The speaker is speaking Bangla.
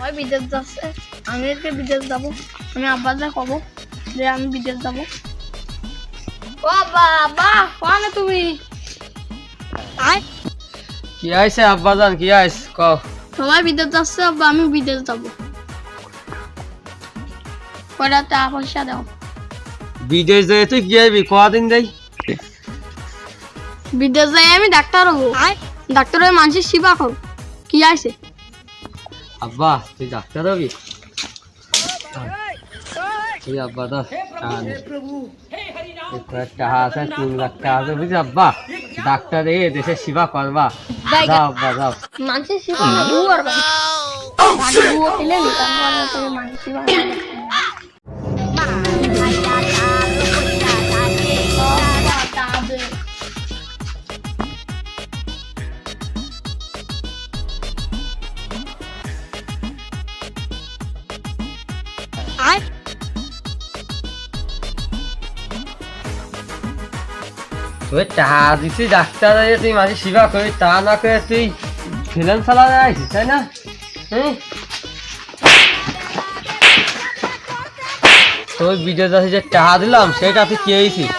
সবাই বিদেশ যাচ্ছে। আমি আজকে বিদেশ যাব আমি আব্বাকে কব যে আমি বিদেশ যাব। ও আব্বা আব্বা কোয়ানে তুমি কি আইছে আব্বাজান কি আইস ক। সবাই বিদেশ যাচ্ছে আব্বা আমি বিদেশ যাব। কয়টা টাকা পয়সা দাও? বিদেশ যাই তুই কি আইবি? কদিন দেই? বিদেশ যাই আমি ডাক্তার হব। ডাক্তার হয়ে মানুষের সেবা করো। কি আছে আব্বা তুই ডাক্তার হবি? তুই আব্বা তো টাকা আছে তিন লাখ টাকা আছে বুঝলি আব্বা? ডাক্তার এ দেশের সেবা করবা। যাও আব্বা যাও। মানুষের সেবা না মানুষ সেবা তুই টাকা দিছি, ডাক্তার তুই মাঝে সেবা করি তা না করে তুই ফিলেন চালা আইছিস তাই না? হুম? তোর বিদেশ যাচ্ছিস যে টাকা দিলাম সেটা তুই খেয়েছিস